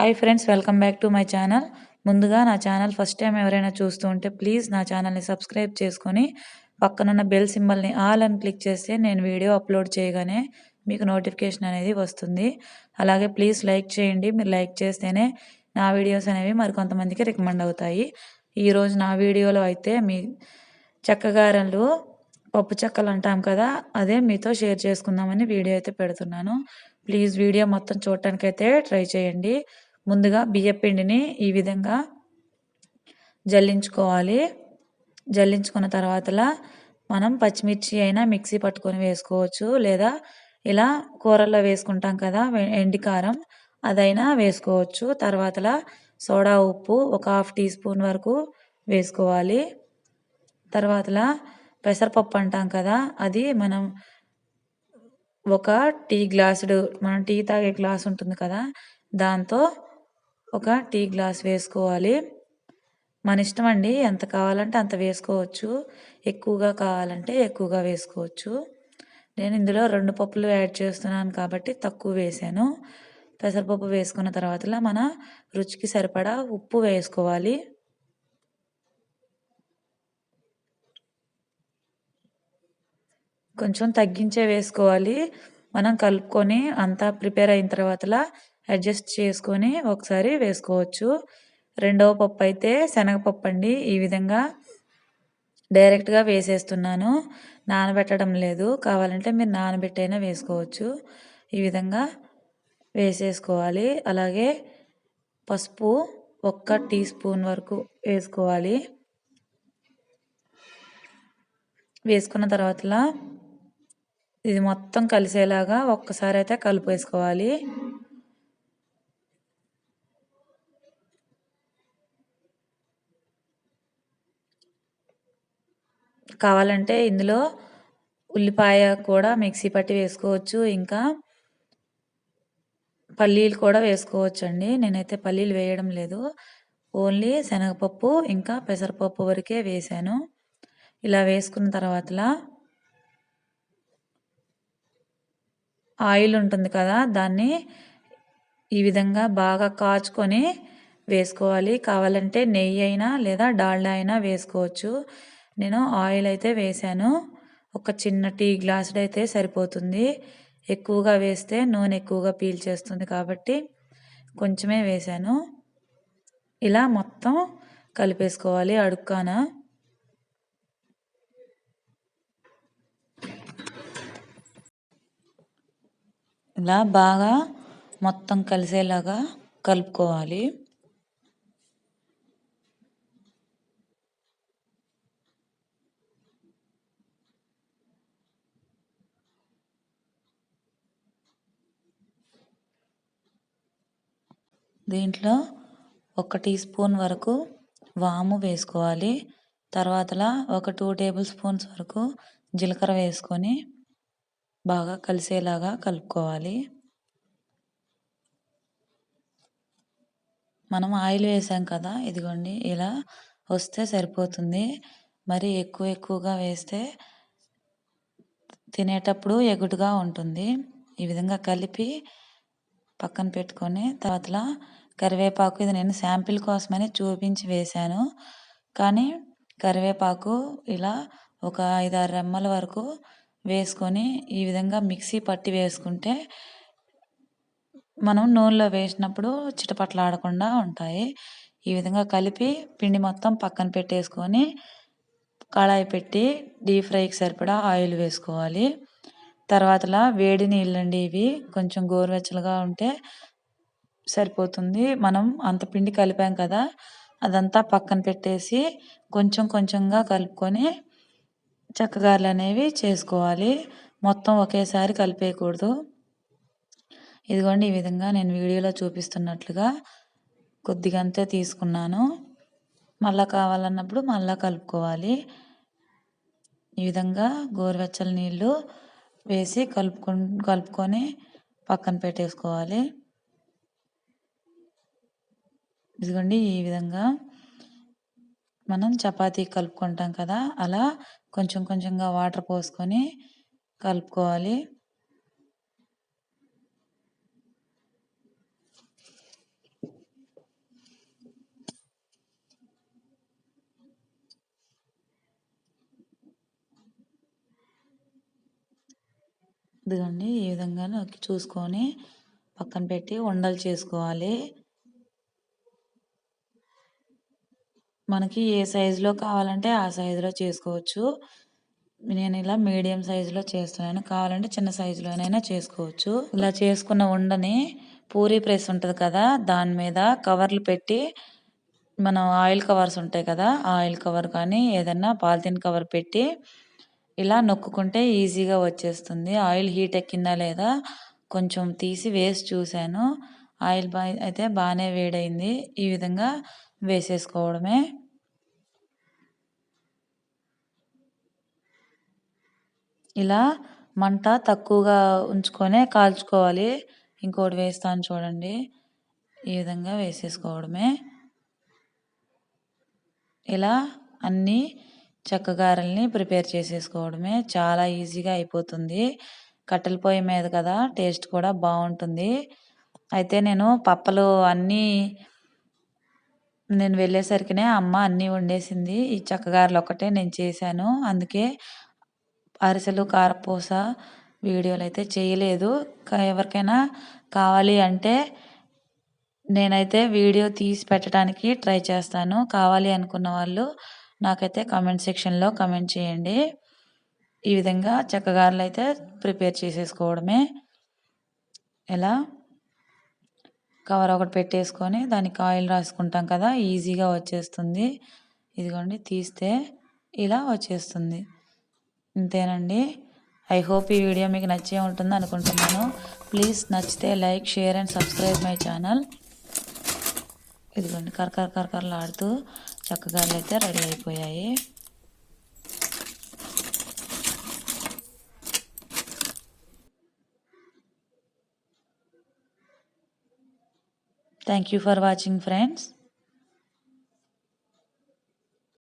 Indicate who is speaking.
Speaker 1: Hi friends welcome back to my channel. ముందుగా నా channel first time ఎవరైనా చూస్తూ ఉంటే ప్లీజ్ నా ఛానల్ని సబ్స్క్రైబ్ చేసుకొని పక్కనున్న బెల్ సింబల్ని ఆల్ అని క్లిక్ చేస్తే నేను వీడియో అప్లోడ్ చేయగానే మీకు నోటిఫికేషన్ అనేది వస్తుంది. అలాగే ప్లీజ్ లైక్ చేయండి. మీరు లైక్ చేస్తేనే నా వీడియోస్ అనేవి మరికొంతమందికి రికమెండ్ అవుతాయి. ఈరోజు నా వీడియోలో అయితే మీ చెక్కగారెలు పప్పు చెక్కలు అంటాం కదా అదే మీతో షేర్ చేసుకుందామని వీడియో అయితే పెడుతున్నాను. ప్లీజ్ వీడియో మొత్తం చూడటానికైతే ట్రై చేయండి. ముందుగా బియ్యపిండిని ఈ విధంగా జల్లించుకోవాలి. జల్లించుకున్న తర్వాతలా మనం పచ్చిమిర్చి అయినా మిక్సీ పట్టుకొని వేసుకోవచ్చు. లేదా ఇలా కూరల్లో వేసుకుంటాం కదా ఎండికారం అదైనా వేసుకోవచ్చు. తర్వాతలా సోడా ఉప్పు ఒక హాఫ్ టీ స్పూన్ వరకు వేసుకోవాలి. తర్వాతలా పెసరపప్పు అంటాం కదా అది మనం ఒక టీ గ్లాసుడు మనం టీ తాగే గ్లాస్ ఉంటుంది కదా దాంతో ఒక టీ గ్లాస్ వేసుకోవాలి. మన ఇష్టం అండి. ఎంత కావాలంటే అంత వేసుకోవచ్చు. ఎక్కువగా కావాలంటే ఎక్కువగా వేసుకోవచ్చు. నేను ఇందులో రెండు పప్పులు యాడ్ చేస్తున్నాను కాబట్టి తక్కువ వేసాను. పెసరపప్పు వేసుకున్న తర్వాత మన రుచికి సరిపడా ఉప్పు వేసుకోవాలి. కొంచెం తగ్గించే వేసుకోవాలి. మనం కలుపుకొని అంతా ప్రిపేర్ అయిన తర్వాతలా అడ్జస్ట్ చేసుకొని ఒకసారి వేసుకోవచ్చు. రెండవ పప్పు అయితే శనగపప్పు అండి. ఈ విధంగా డైరెక్ట్గా వేసేస్తున్నాను. నానబెట్టడం లేదు. కావాలంటే మీరు నానబెట్టైనా వేసుకోవచ్చు. ఈ విధంగా వేసేసుకోవాలి. అలాగే పసుపు ఒక్క టీ స్పూన్ వరకు వేసుకోవాలి. వేసుకున్న తర్వాతలా ఇది మొత్తం కలిసేలాగా ఒక్కసారి అయితే కలిపేసుకోవాలి కావాలంటే ఇందులో ఉల్లిపాయ కూడా మిక్సీ పట్టి వేసుకోవచ్చు ఇంకా పల్లీలు కూడా వేసుకోవచ్చు అండి నేనైతే పల్లీలు వేయడం లేదు. ఓన్లీ శనగపప్పు ఇంకా పెసరపప్పు వరకే వేసాను ఇలా వేసుకున్న తర్వాతలా ఆయిల్ ఉంటుంది కదా దాన్ని ఈ విధంగా బాగా కాచుకొని వేసుకోవాలి. కావాలంటే నెయ్యి అయినా లేదా డాల్డా అయినా వేసుకోవచ్చు. నేను ఆయిల్ అయితే వేసాను. ఒక చిన్న టీ గ్లాసుడు అయితే సరిపోతుంది. ఎక్కువగా వేస్తే నూనె ఎక్కువగా పీల్చేస్తుంది కాబట్టి కొంచెమే వేసాను. ఇలా మొత్తం కలిపేసుకోవాలి అడుక్కాన. ఇలా బాగా మొత్తం కలిసేలాగా కలుపుకోవాలి. దీంట్లో ఒక టీ స్పూన్ వరకు వాము వేసుకోవాలి. తర్వాతలా ఒక టూ టేబుల్ స్పూన్స్ వరకు జీలకర్ర వేసుకొని బాగా కలిసేలాగా కలుపుకోవాలి. మనం ఆయిల్ వేసాం కదా ఇదిగోండి ఇలా వస్తే సరిపోతుంది. మరి ఎక్కువ ఎక్కువగా వేస్తే తినేటప్పుడు ఎగుటుగా ఉంటుంది. ఈ విధంగా కలిపి పక్కన పెట్టుకొని తర్వాతలా కరివేపాకు ఇది నేను శాంపిల్ కోసమని చూపించి వేశాను. కానీ కరివేపాకు ఇలా ఒక ఐదారు రెమ్మల వరకు వేసుకొని ఈ విధంగా మిక్సీ పట్టి వేసుకుంటే మనం నూనెలో వేసినప్పుడు చిటపట్లాడకుండా ఉంటాయి. ఈ విధంగా కలిపి పిండి మొత్తం పక్కన పెట్టేసుకొని కళాయి పెట్టి డీప్ ఫ్రైకి సరిపడా ఆయిల్ వేసుకోవాలి. తర్వాతలా వేడి నీళ్ళండి ఇవి. కొంచెం గోరువెచ్చలుగా ఉంటే సరిపోతుంది. మనం అంత పిండి కలిపాం కదా అదంతా పక్కన పెట్టేసి కొంచెం కొంచెంగా కలుపుకొని చక్కగారలు అనేవి చేసుకోవాలి. మొత్తం ఒకేసారి కలిపేయకూడదు. ఇదిగోండి ఈ విధంగా నేను వీడియోలో చూపిస్తున్నట్లుగా కొద్దిగంతే తీసుకున్నాను. మళ్ళీ కావాలన్నప్పుడు మళ్ళీ కలుపుకోవాలి. ఈ విధంగా గోరువెచ్చల నీళ్ళు వేసి కలుపుకొని కలుపుకొని పక్కన పెట్టేసుకోవాలి. ఇదిగోండి ఈ విధంగా మనం చపాతీ కలుపుకుంటాం కదా అలా కొంచెం కొంచెంగా వాటర్ పోసుకొని కలుపుకోవాలి. ఇదిగోండి ఈ విధంగా చూసుకొని పక్కన పెట్టి ఉండలు చేసుకోవాలి. మనకి ఏ సైజులో కావాలంటే ఆ సైజులో చేసుకోవచ్చు. నేను ఇలా మీడియం సైజులో చేస్తున్నాను. కావాలంటే చిన్న సైజులోనైనా చేసుకోవచ్చు. ఇలా చేసుకున్న ఉండని పూరీ ప్రెస్ ఉంటుంది కదా దాని మీద కవర్లు పెట్టి మనం ఆయిల్ కవర్స్ ఉంటాయి కదా ఆయిల్ కవర్ కానీ ఏదైనా పాలిథిన్ కవర్ పెట్టి ఇలా నొక్కుకుంటే ఈజీగా వచ్చేస్తుంది. ఆయిల్ హీట్ ఎక్కిందా లేదా కొంచెం తీసి వేసి చూశాను. ఆయిల్ బా అయితే బాగానే వేడైంది ఈ విధంగా వేసేసుకోవడమే. ఇలా మంట తక్కువగా ఉంచుకొనే కాల్చుకోవాలి. ఇంకోటి వేస్తాను చూడండి. ఈ విధంగా వేసేసుకోవడమే. ఇలా అన్నీ చెక్కగారల్ని ప్రిపేర్ చేసేసుకోవడమే. చాలా ఈజీగా అయిపోతుంది. కట్టెల పొయ్యి మీద కదా టేస్ట్ కూడా బాగుంటుంది. అయితే నేను పప్పలు అన్నీ నేను వెళ్ళేసరికినే అమ్మ అన్నీ వండేసింది. ఈ చెక్కగారెలు ఒక్కటే నేను చేశాను. అందుకే అరిసెలు కారపూస వీడియోలు అయితే చేయలేదు. ఎవరికైనా కావాలి అంటే నేనైతే వీడియో తీసి పెట్టడానికి ట్రై చేస్తాను. కావాలి అనుకున్న వాళ్ళు నాకైతే కామెంట్ సెక్షన్లో కామెంట్ చేయండి. ఈ విధంగా చెక్కగారలు అయితే ప్రిపేర్ చేసేసుకోవడమే. ఎలా? కవర్ ఒకటి పెట్టేసుకొని దానికి ఆయిల్ రాసుకుంటాం కదా ఈజీగా వచ్చేస్తుంది. ఇదిగోండి తీస్తే ఇలా వచ్చేస్తుంది. అంతేనండి. ఐ హోప్ ఈ వీడియో మీకు నచ్చే ఉంటుంది అనుకుంటున్నాను. ప్లీజ్ నచ్చితే like share and subscribe my channel ఇదిగోండి కరకర కరకరలాడుతూ చక్కగా అయితే రెడీ అయిపోయాయి. Thank you for watching friends